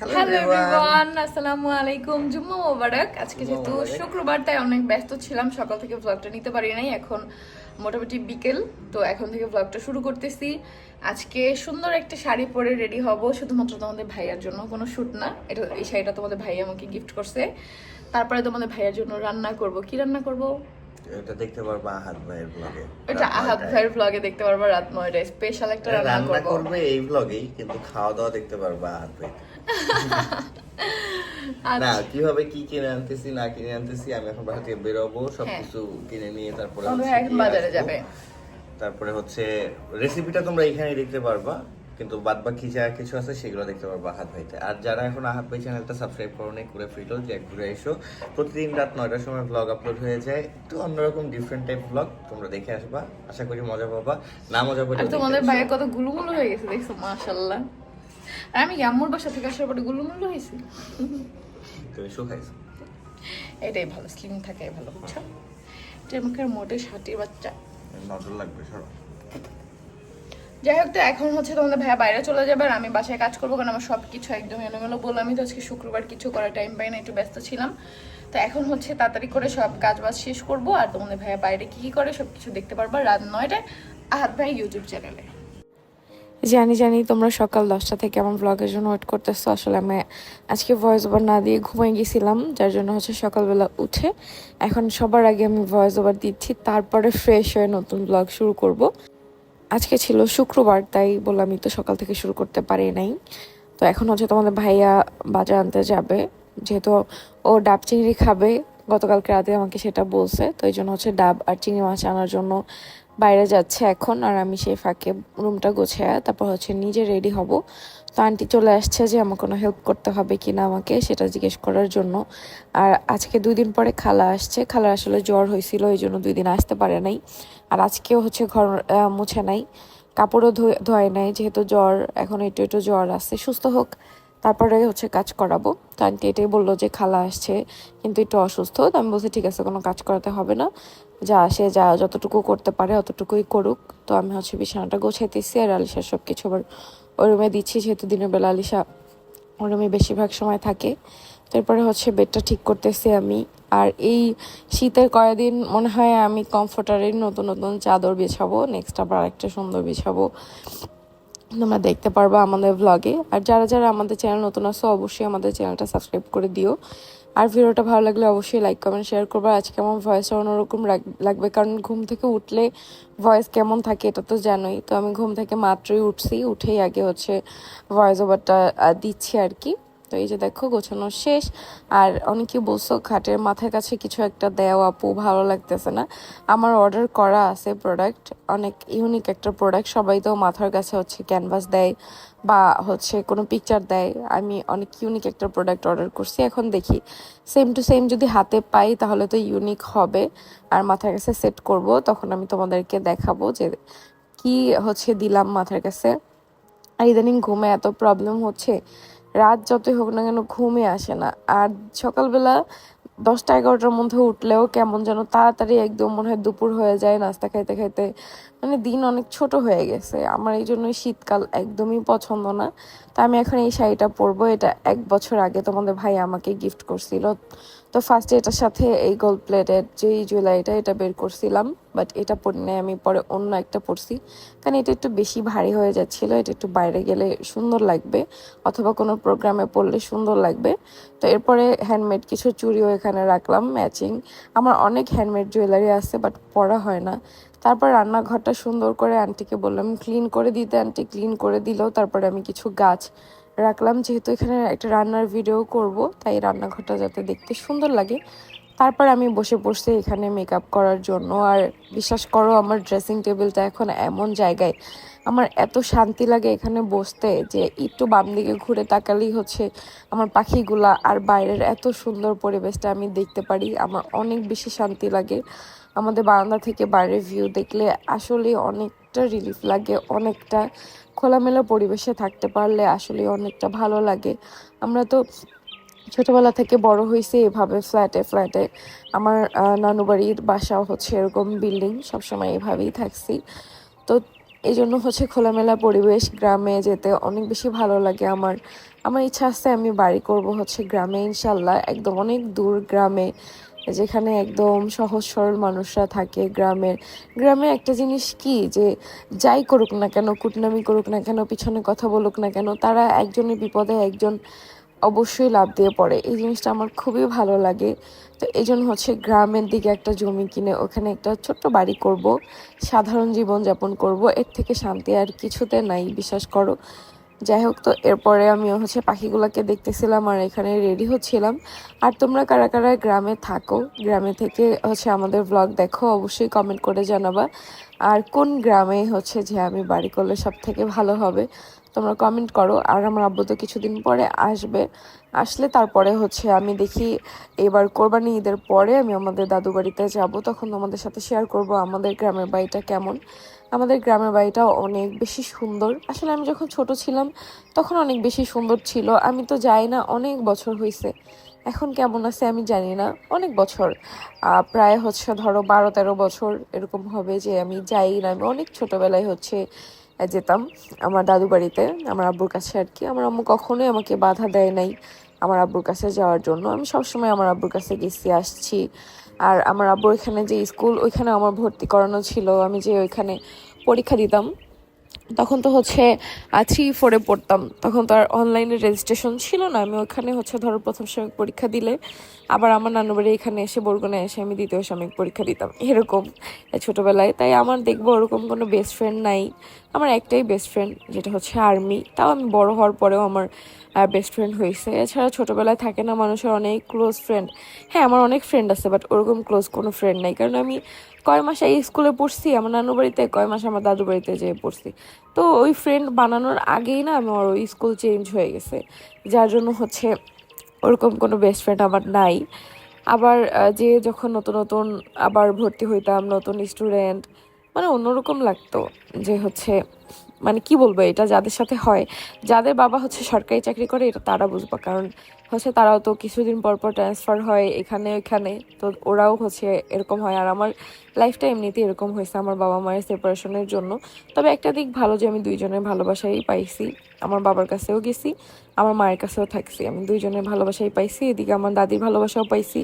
Hello everyone আসসালামু আলাইকুম জুম্মা মোবারক আজকে যেহেতু শুক্রবার তাই অনেক ব্যস্ত ছিলাম। সকাল থেকে ব্লগটা নিতে পারি নাই। এখন মোটামুটি বিকেল তো এখন থেকে ব্লগটা শুরু করতেছি। আজকে সুন্দর একটা শাড়ি পরে রেডি হব। শুধুমাত্র তোমাদের ভাইয়ার জন্য কোনো শ্যুট না। এটা এই শাড়িটা তোমাদের ভাই আমাকে গিফট করছে। তারপরে তোমাদের ভাইয়ার জন্য রান্না করব। কি রান্না করব? এটা দেখতে পারবা আহাদ ভাইয়ের ব্লগে এটা আহাদ ভাইয়ের ব্লগে দেখতে পারবা রাত নয়টায়। স্পেশাল একটা রান্না করবে। এই ব্লগেই কিন্তু খাওয়া দাওয়া দেখতে পারবা আহাদ ভাই। না কীভাবে কি কিনে আনতেছি না কিনে আনতেছি আমি এখন বাসা থেকে বেরোবো সবকিছু কিনে নিয়ে তারপরে বাজারে যাবে। তারপরে হচ্ছে রেসিপিটা তোমরা এখানে দেখতে পারবা। কিন্তু বাদ বাকি যা কিছু আছে সেগুলো দেখতে পারবা আহাত ভাইতে। আর যারা এখন আহাত ভাই চ্যানেলটা সাবস্ক্রাইব করো নাই করে ফিরলো যে ঘুরে এসো। প্রতিদিন রাত নয়টার সময় ব্লগ আপলোড হয়ে যায়। একটু অন্যরকম ডিফারেন্ট টাইপ ব্লগ তোমরা দেখে আসবা। আশা করি মজা পাবা। না মজা পাবে তোমাদের ভাইয়ের কত গুলুমুলু হয়ে গেছে দেখছ? মাশাল্লাহ আমি আম্মুর বাসা থেকে আসার পরে গুলুমুলু হয়েছি। তুমি শুকাইছো এটাই ভালো স্লিম থাকে ভালো বুঝছ? টেমকার মোটে ষাটির বাচ্চা। নজর লাগবে সরো। যাই হোক তো এখন হচ্ছে তোমাদের ভাইয়া বাইরে চলে যাবে আর আমি বাসায় কাজ করব, কারণ আমার সব কিছু একদম এলোমেলো। বললাম আমি তো আজকে শুক্রবার কিছু করার টাইম পাই না, একটু ব্যস্ত ছিলাম। তো এখন হচ্ছে তাড়াতাড়ি করে সব কাজ বাজ শেষ করব আর তোমাদের ভাইয়া বাইরে কি কি করে সব কিছু দেখতে পারবা রাত নয়টায় আহাত ভাই ইউটিউব চ্যানেলে জানি জানি, তোমরা সকাল দশটা থেকে আমার ব্লগের জন্য ওয়েট করতেছো। আসলে আমি আজকে ভয়েস ওভার না দিয়ে ঘুমিয়ে গেছিলাম, যার জন্য হচ্ছে সকালবেলা উঠে। এখন সবার আগে আমি ভয়েস ওভার দিচ্ছি, তারপরে ফ্রেশ হয়ে নতুন ব্লগ শুরু করব। আজকে ছিল শুক্রবার, তাই বললাম আমি তো সকাল থেকে শুরু করতে পারি নাই। তো এখন হচ্ছে তোমাদের ভাইয়া বাজার আনতে যাবে, যেহেতু ও ডাব চিংড়ি খাবে, গতকালকে রাতে আমাকে সেটা বলছে, তো এই জন্য হচ্ছে ডাব আর চিংড়ি মাছ আনার জন্য বাইরে যাচ্ছে এখন, আর আমি সেই ফাঁকে রুমটা গোছায় তারপর হচ্ছে নিজে রেডি হব। তো আন্টি চলে আসছে যে আমার কোনো হেল্প করতে হবে কি না আমাকে সেটা জিজ্ঞেস করার জন্য। আর আজকে দুই দিন পরে খালা আসছে। খালা আসলে জ্বর হয়েছিল, এই জন্য দুই দিন আসতে পারে নাই। আর আজকেও হচ্ছে ঘর মুছে নাই। কাপড়ও ধুয়ে নাই, যেহেতু জ্বর, এখন একটু একটু জ্বর আছে। সুস্থ হোক, তারপরে হচ্ছে কাজ করাবো। তো আন্টি এটাই বলল যে খালা আসছে, কিন্তু একটু অসুস্থ। তো আমি বলছি, ঠিক আছে, কোনো কাজ করাতে হবে না। যা আসে, যা, যতটুকু করতে পারে, অতটুকুই করুক। তো আমি হচ্ছে বিছানাটা গোছাইতেছি আর আলিশার সব কিছু আবার ওই দিচ্ছি, যেহেতু দিনের বেলা আলিশা ওই বেশিরভাগ সময় থাকে। তারপরে হচ্ছে বেডটা ঠিক করতেছি আমি। আর এই শীতের কয়েকদিন মনে হয় আমি কমফোর্টারের নতুন নতুন চাদর বিছাবো। নেক্সট আবার একটা সুন্দর বিছাবো। তোমরা দেখতে পারবা আমাদের ব্লগে আর যারা যারা আমাদের চ্যানেল নতুন আসো অবশ্যই আমাদের চ্যানেলটা সাবস্ক্রাইব করে দিও। আর ভিডিওটা ভালো লাগলে অবশ্যই লাইক কমেন্ট শেয়ার করবা। আজকে আমার ভয়েসটা অন্যরকম লাগ- লাগবে, কারণ ঘুম থেকে উঠলে ভয়েস কেমন থাকে এটা তো জানোই। তো আমি ঘুম থেকে মাত্রই উঠছি, উঠেই আগে হচ্ছে ভয়েস ওভারটা দিচ্ছি আর কি। তো এই যে দেখো, গোছানো শেষ। আর অনেকে বলছো খাটের মাথার কাছে কিছু একটা দেও আপু, ভালো লাগতেছে না। আমার অর্ডার করা আছে প্রোডাক্ট অনেক ইউনিক একটা প্রোডাক্ট সবাই তো মাথার কাছে হচ্ছে ক্যানভাস দেয়। বা হচ্ছে কোনো পিকচার দেয়, আমি অনেক ইউনিক একটা প্রোডাক্ট অর্ডার করছি, এখন দেখি। সেম টু সেম যদি হাতে পাই তাহলে তো ইউনিক হবে। আর মাথার কাছে সেট করব, তখন আমি তোমাদেরকে দেখাবো যে কি হচ্ছে দিলাম মাথার কাছে। আর ইদানিং ঘুমে এত প্রবলেম হচ্ছে, রাত যতই হোক না কেন ঘুমে আসে না। আর সকালবেলা দশটা এগারোটার মধ্যে উঠলেও কেমন যেন তাড়াতাড়ি একদম মনে হয় দুপুর হয়ে যায়, নাস্তা খাইতে খাইতে মানে দিন অনেক ছোট হয়ে গেছে। আমার এই জন্যই শীতকাল একদমই পছন্দ না। তা আমি এখন এই শাড়িটা পরবো। এটা এক বছর আগে তোমাদের ভাই আমাকে গিফট করছিল। তো ফার্স্টে এটার সাথে এই গোল্ড প্লেটের যে জুয়েলারিটা, এটা বের করছিলাম। বাট এটা পরে নাই, আমি পরে অন্য একটা পরছি। কারণ এটা একটু বেশি ভারী হয়ে যাচ্ছিল। এটা একটু বাইরে গেলে সুন্দর লাগবে। অথবা কোনো প্রোগ্রামে পরলে সুন্দর লাগবে। তো এরপরে হ্যান্ডমেড কিছু চুড়িও এখানে রাখলাম ম্যাচিং আমার অনেক হ্যান্ডমেড জুয়েলারি আছে বাট পরা হয় না। তারপর রান্নাঘরটা সুন্দর করে আন্টিকে বললাম ক্লিন করে দিতে আন্টি ক্লিন করে দিলেও তারপরে আমি কিছু গাছ রাখলাম। যেহেতু এখানে একটা রান্নার ভিডিও করব, তাই রান্নাঘরটা যাতে দেখতে সুন্দর লাগে। তারপর আমি বসে বসে এখানে মেকআপ করার জন্য, আর বিশ্বাস করো আমার ড্রেসিং টেবিলটা এখন এমন জায়গায়, আমার এত শান্তি লাগে এখানে বসতে যে একটু বাম দিকে ঘুরে তাকালেই হচ্ছে আমার পাখিগুলা আর বাইরের এত সুন্দর পরিবেশটা আমি দেখতে পারি, আমার অনেক বেশি শান্তি লাগে। আমাদের বারান্দা থেকে বাইরের ভিউ দেখলে আসলে অনেকটা রিলিফ লাগে, অনেকটা খোলামেলা পরিবেশে থাকতে পারলে আসলে অনেকটা ভালো লাগে। আমরা তো ছোটবেলা থেকে বড় হয়েছে এভাবে ফ্ল্যাটে ফ্ল্যাটে আমার নানু বাড়ির বাসাও হচ্ছে এরকম বিল্ডিং সবসময় এভাবেই থাকছি। তো এই জন্য হচ্ছে খোলামেলা পরিবেশ, গ্রামে যেতে অনেক বেশি ভালো লাগে আমার। আমার ইচ্ছা আছে আমি বাড়ি করব হচ্ছে গ্রামে, ইনশাল্লাহ। একদম অনেক দূর গ্রামে, যেখানে একদম সহজ সরল মানুষরা থাকে গ্রামের। গ্রামে একটা জিনিস কি যে যাই করুক না কেন, কুটনামি করুক না কেন, পিছনে কথা বলুক না কেন, তারা একজনের বিপদে একজন অবশ্যই লাভ দিয়ে পড়ে। এই জিনিসটা আমার খুবই ভালো লাগে। তো এই জন্য হচ্ছে গ্রামের দিকে একটা জমি কিনে ওখানে একটা ছোট্ট বাড়ি করব, সাধারণ জীবন যাপন করব। এর থেকে শান্তি আর কিছুতে নাই, বিশ্বাস করো। যাই হোক, তো এরপরে আমি হচ্ছে পাখিগুলোকে দেখতেছিলাম আর এখানে রেডি হচ্ছিলাম। আর তোমরা কারা কারা গ্রামে থাকো, গ্রামে থেকে হচ্ছে আমাদের ব্লগ দেখো, অবশ্যই কমেন্ট করে জানাবা। আর কোন গ্রামে হচ্ছে যে আমি বাড়ি করলে সব থেকে ভালো হবে? তোমরা কমেন্ট করো। আর আমার আব্বু তো কিছুদিন পরে আসবে। আসলে তারপরে হচ্ছে আমি দেখি এবার কোরবানি ঈদের পরে আমি আমাদের দাদু বাড়িতে যাব। তখন তোমাদের সাথে শেয়ার করব আমাদের গ্রামের বাড়িটা কেমন। আমাদের গ্রামের বাড়িটা অনেক বেশি সুন্দর। আসলে আমি যখন ছোট ছিলাম, তখন অনেক বেশি সুন্দর ছিল। আমি তো যাই না, অনেক বছর হয়েছে এখন কেমন আছে আমি জানি না। অনেক বছর। প্রায় হচ্ছে ধরো বারো তেরো বছর এরকম হবে যে আমি যাই না। আমি অনেক ছোটবেলায় হচ্ছে যেতাম আমার দাদু বাড়িতে, আমার আব্বুর কাছে আর কি। আমার আম্মু কখনোই আমাকে বাধা দেয় নাই আমার আব্বুর কাছে যাওয়ার জন্য। আমি সবসময় আমার আব্বুর কাছে গেছি, আসছি। আর আমার আব্বুর এখানে যে স্কুল ওইখানে আমার ভর্তি করানো ছিল। আমি যে ওইখানে পরীক্ষা দিতাম তখন তো হচ্ছে থ্রি ফোরে পড়তাম। তখন তো আর অনলাইনে রেজিস্ট্রেশন ছিল না। আমি ওখানে হচ্ছে ধরো প্রথম সাময়িক পরীক্ষা দিলে, আবার আমার নানু বাড়ি এখানে এসে বরগুনে এসে আমি দ্বিতীয় সাময়িক পরীক্ষা দিতাম। এরকম ছোটোবেলায়। তাই আমার দেখব ওরকম কোনো বেস্ট ফ্রেন্ড নাই। আমার একটাই বেস্ট ফ্রেন্ড যেটা হচ্ছে আর্মি তাও আমি বড় হওয়ার পরেও আমার বেস্ট ফ্রেন্ড হয়েছে। এছাড়া ছোটোবেলায় থাকে না মানুষের অনেক ক্লোজ ফ্রেন্ড হ্যাঁ আমার অনেক ফ্রেন্ড আছে বাট ওরকম ক্লোজ কোনো ফ্রেন্ড নাই। কারণ আমি কয় মাস এই স্কুলে পড়ছি, আমার নানু বাড়িতে, কয় মাস আমার দাদু বাড়িতে যেয়ে পড়ছি। তো ওই ফ্রেন্ড বানানোর আগেই না আমার ওই স্কুল চেঞ্জ হয়ে গেছে, যার জন্য হচ্ছে ওরকম কোনো বেস্ট ফ্রেন্ড আমার নাই। আবার যে যখন নতুন নতুন আবার ভর্তি হইতাম, নতুন স্টুডেন্ট মানে অন্যরকম লাগতো যে হচ্ছে মানে কি বলব, এটা যাদের সাথে হয়, যাদের বাবা হচ্ছে সরকারি চাকরি করে, এটা তারা বুঝবা, কারণ হচ্ছে তারাও তো কিছুদিন পর পর ট্রান্সফার হয় এখানে এখানে তো ওরাও হচ্ছে এরকম হয়। আর আমার লাইফটা এমনিতেই এরকম হয়েছে আমার বাবা মায়ের সেপারেশনের জন্য। তবে একটা দিক ভালো যে আমি দুইজনের ভালোবাসাই পাইছি। আমার বাবার কাছেও গেছি, আমার মায়ের কাছেও থাকছি। আমি দুইজনের ভালোবাসাই পাইছি, এদিকে আমার দাদির ভালোবাসাও পাইছি।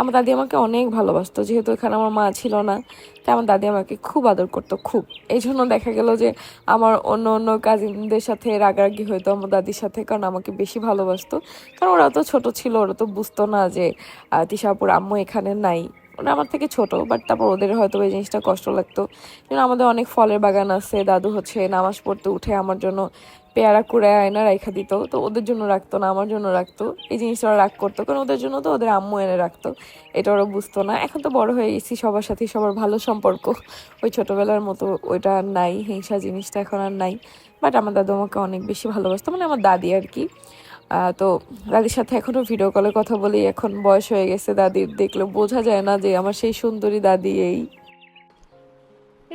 আমার দাদি আমাকে অনেক ভালোবাসতো, যেহেতু এখানে আমার মা ছিল না, তাই আমার দাদি আমাকে খুব আদর করতো, খুব। এই জন্য দেখা গেল যে আমার অন্য অন্য কাজিনদের সাথে রাগারাগি হইতো আমার দাদির সাথে, কারণ আমাকে বেশি ভালোবাসতো। কারণ ওরা তো ছোট ছিল, ওরা তো বুঝতো না যে তিশাপুর আম্মু এখানে নাই। ওরা আমার থেকে ছোট বাট তারপর ওদের হয়তো এই জিনিসটা কষ্ট লাগতো। যেন আমাদের অনেক ফলের বাগান আছে, দাদু হচ্ছে নামাজ পড়তে উঠে আমার জন্য পেয়ারা কুড়ে আয়না রাখা দিত, তো ওদের জন্য রাখতো না, আমার জন্য রাখতো। এই জিনিসটা ওরা রাগ করতো, কারণ ওদের জন্য তো ওদের আম্মু এনে রাখতো, এটা ওরা বুঝতো না। এখন তো বড় হয়ে গেছি, সবার সাথে সবার ভালো সম্পর্ক। ওই ছোটোবেলার মতো ওইটা আর নাই, হিংসা জিনিসটা এখন আর নাই। বাট আমার দাদু আমাকে অনেক বেশি ভালোবাসতো মানে আমার দাদি আর কি। তো দাদির সাথে এখনও ভিডিও কলে কথা বলি, এখন বয়স হয়ে গেছে, দাদির দেখলে বোঝা যায় না যে আমার সেই সুন্দরী দাদি এই।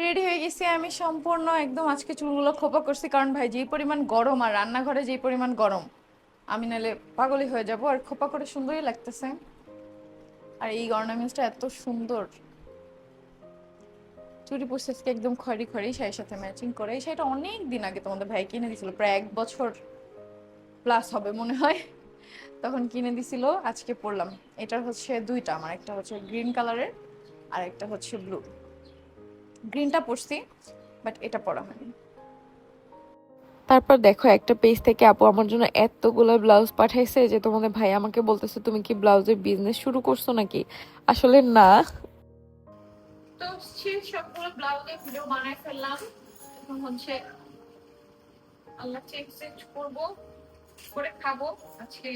রেডি হয়ে গেছি আমি সম্পূর্ণ, একদম আজকে চুলগুলো খোপা করছি, কারণ ভাই যেই পরিমাণ গরম আর রান্নাঘরে যেই পরিমাণ গরম, আমি নাহলে পাগলই হয়ে যাব, আর খোপা করে সুন্দরই লাগতেছে। আর এই অর্নামেন্টসটা এত সুন্দর। চুরি পরছে একদম খড়ি খড়ি সাথে ম্যাচিং করে, এই শাড়িটা অনেক দিন আগে তোমাদের ভাই কিনে দিছিল প্রায় এক বছর। প্লাস হবে মনে হয়। তখন কিনে দিছিল আজকে পরলাম। এটার হচ্ছে দুইটা আমার একটা হচ্ছে গ্রিন কালারের আর একটা হচ্ছে ব্লু গ্রিনটা পরছি বাট এটা পরা হয়নি। তারপর দেখো একটা পেজ থেকে আপু আমার জন্য এতগুলো ব্লাউজ পাঠাইছে যে তোমাদের ভাই আমাকে বলতেছে তুমি কি ব্লাউজের বিজনেস শুরু করছ নাকি? আসলে না। তো সেই সবগুলো ব্লাউজে ভিডিও বানাই ফেললাম। এখন হচ্ছে আল্লাহ এক্সচেঞ্জ করব। করে খাব। আজকে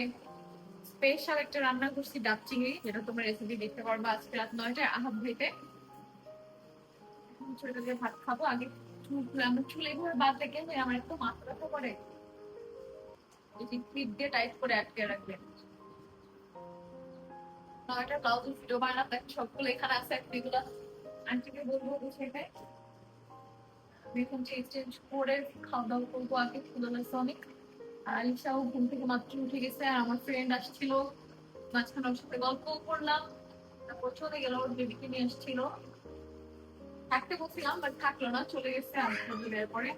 স্পেশাল একটা রান্না করছি ডাব চিংড়ি, যেটা তোমরা রেসিপি দেখতে পারবে আজকে রাত নয়টায় আহাব ভাইতে ছোট দিয়ে ভাত খাব। আগে আমার চুল এইভাবে বাদ রেখে আমার একটু মাথা ব্যথা করে। যে ক্লিপ দিয়ে টাইট করে আটকে রাখবেন নয়টা ব্লাউজের ভিডিও বানাতে সবগুলো এখানে আছে এগুলো আন্টিকে বলব বিষয়টায় এখন চেঞ্জ চেঞ্জ করে খাওয়া দাওয়া করব আগে অনেক আলিশাও ঘুম থেকে মাত্র উঠে গেছে আর আমার ফ্রেন্ড আসছিল। মাঝখানে ওর সাথে গল্প করলাম। তারপর চলে গেল, ওর বেবিকে নিয়ে আসছিল। থাকতে বসছিলাম বাট থাকল না, চলে গেছে আমি পরে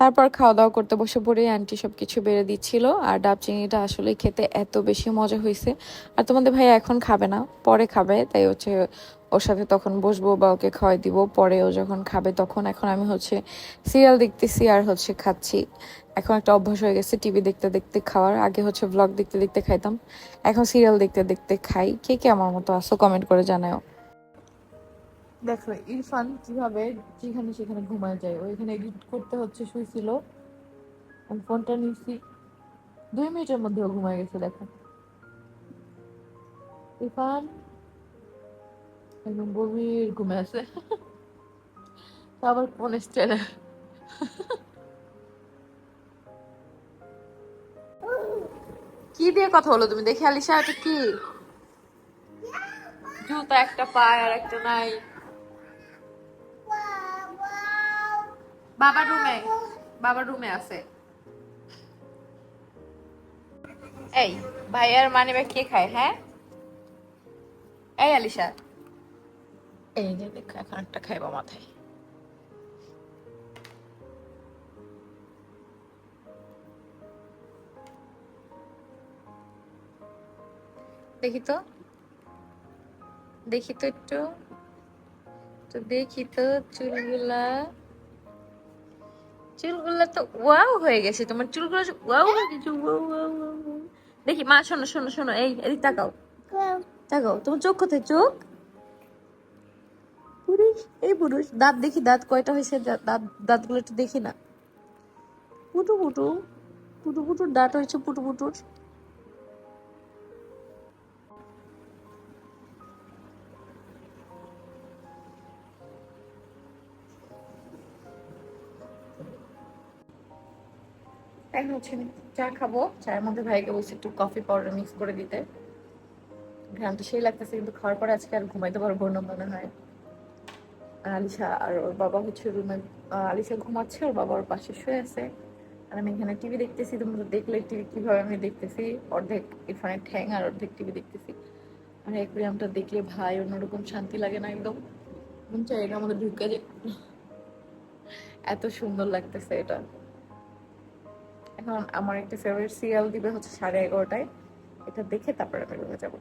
তারপর খাওয়া দাওয়া করতে বসে পড়ে আন্টি সব কিছু বেড়ে দিচ্ছিল। আর ডাব চিংড়িটা আসলে খেতে এত বেশি মজা হয়েছে আর তোমাদের ভাইয়া এখন খাবে না, পরে খাবে। তাই হচ্ছে ওর সাথে তখন বসবো বা ওকে খাওয়াই দিব। পরে ও যখন খাবে তখন এখন আমি হচ্ছে সিরিয়াল দেখতেছি আর হচ্ছে খাচ্ছি। এখন একটা অভ্যাস হয়ে গেছে টিভি দেখতে দেখতে খাওয়ার। আগে হচ্ছে ব্লগ দেখতে দেখতে খাইতাম। এখন সিরিয়াল দেখতে দেখতে খাই। কে কে আমার মতো আসো কমেন্ট করে জানাও দেখো ইরফান কীভাবে যেখানে সেখানে ঘুমায় যায় ও এখানে এডিট করতে হচ্ছে শুয়েছিল ফোনটা নিচ্ছি দুই মিনিটের মধ্যে ও ঘুমায় গেছে, দেখো। ইরফান একদম গভীর ঘুমে আছে। আবার ফোন স্টাইলে কি দিয়ে কথা বলো তুমি? দেখে আলিশা, এটা কি? জুতা একটা পায় আর একটা নাই। বাবার রুমে বাবার রুমে আছে। এই ভাইয়ার মানে ব্যাগ কে খায় হ্যাঁ? এই আলিশা। এই যে দেখো এখন একটা খাইবা মাথায়। দেখি তো। দেখি তো একটু। তো দেখি তো চুলগুলা। চুলগুলা তো ওয়াও হয়ে গেছে। তোমার চুলগুলো ওয়াও হয়ে গেছে ওয়াও ওয়াও। দেখি মা শোনো শোনো শোনো এই এদিক তাকাও। তাকাও তোমার চোখ কোথায়? চোখ? পুরুষ এই পুরুষ দাঁত দেখি দাঁত কয়টা হয়েছে? দাঁত দাঁতগুলো একটু দেখি না। পুটু পুটু পুটু পুটুর দাঁত হয়েছে পুটু পুটুর। এখন হচ্ছে চা খাব। চায়ের মধ্যে ভাইকে বলছি একটু কফি পাউডার মিক্স করে দিতে। ঘ্রামটা সেই লাগতেছে, কিন্তু খাওয়ার পরে আজকে আর ঘুমাইতে পারব না মনে হয়। আলিশা আর ওর বাবা হচ্ছে রুমে আলিশা ঘুমাচ্ছে, ওর বাবা ওর পাশে শুয়ে আছে। আর আমি এখানে টিভি দেখতেছি, তোমরা দেখলে টিভি কীভাবে আমি দেখতেছি? অর্ধেক ইরফানের ঠ্যাং আর অর্ধেক টিভি দেখতেছি। আর অ্যাকুরিয়ামটা দেখলে ভাই অন্যরকম শান্তি লাগে না একদম। মন চাই এটার মধ্যে ঢুকে যে এত সুন্দর লাগতেছে এটা। এখন আমার একটা ফেভারিট সিরিয়াল দিবে হচ্ছে সাড়ে এগারোটায়। এটা দেখে তারপরে আমি রুমে যাব।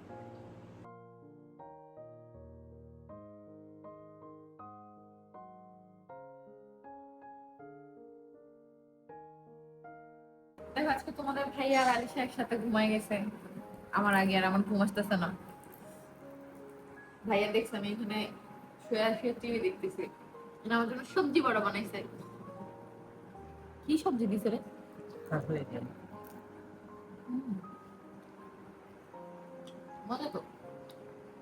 আজকে তোমাদের ভাই আর আলিশা একসাথে ঘুমাই গেছে। আমার আগে আর আমার ঘুম আসতেছে না। ভাইয়া দেখছে, আমি এখানে শুয়ে শুয়ে টিভি দেখতেছি। মানে আমার জন্য সবজি বড় বানাইছে। কি সবজি দিছে রে? তো।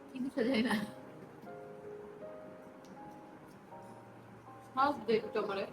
কি দিছে জানি না। সব দেখতো আমারে